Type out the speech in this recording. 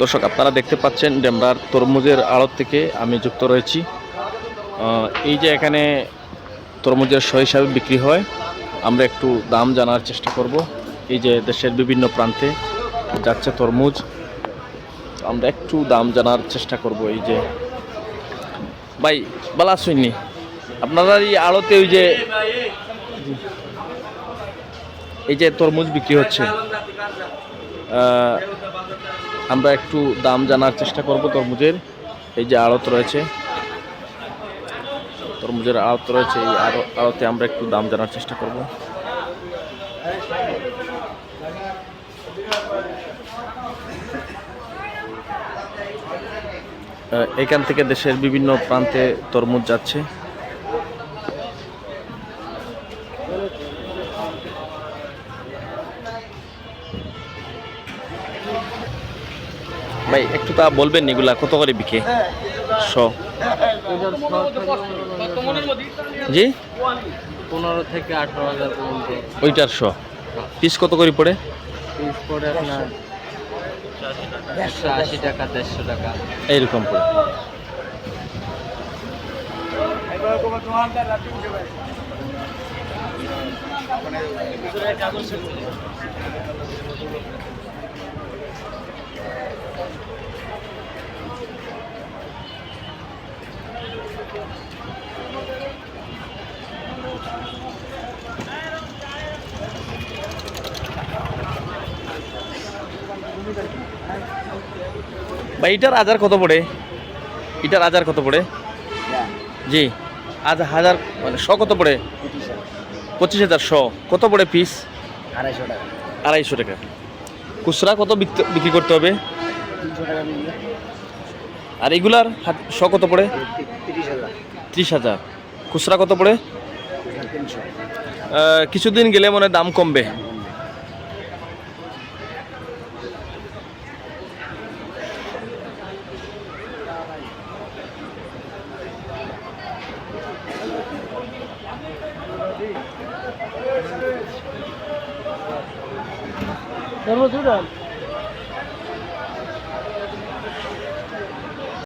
দর্শক, আপনারা দেখতে পাচ্ছেন ডেমরার তরমুজের আড়ত থেকে আমি যুক্ত রয়েছি। এই যে এখানে তরমুজের শ হিসাবে বিক্রি হয়, আমরা একটু দাম জানার চেষ্টা করব। এই যে দেশের বিভিন্ন প্রান্তে যাচ্ছে তরমুজ, আমরা একটু দাম জানার চেষ্টা করব এই যে। ভাই, বালা শুননি আপনারা এই আড়তে ওই যে এই যে তরমুজ বিক্রি হচ্ছে। আমরা একটু দাম জানার চেষ্টা করব তরমুজের। এই যে আড়ত রয়েছে। তরমুজের আড়ত রয়েছে, এই আড়- আড়তে আমরা একটু দাম জানার চেষ্টা করব। এখান থেকে দেশের বিভিন্ন প্রান্তে তরমুজ যাচ্ছে। ভাই একটু তা বলবেন এগুলা কত করে বিকে? শ। জি? পনেরো থেকে আঠারো হাজার পর্যন্ত। ওইটার শ। পিস কত করে পড়ে? পিস পড়ে আপনার একশো আশি টাকা দেড়শো টাকা। এইরকম পড়ে। ভাই, এটার হাজার কত পড়ে? এটার হাজার কত পড়ে? জি, আজ হাজার মানে শ কত পড়ে? পঁচিশ হাজার শ। কত পড়ে পিস আড়াইশো টাকা। আড়াইশো টাকা খুচরা কত বিক্রি করতে হবে? আর এগুলার শ কত পড়ে? তিরিশ হাজার। খুচরা কত পড়ে? কিছুদিন গেলে মনে দাম কমবে। Yalnız dur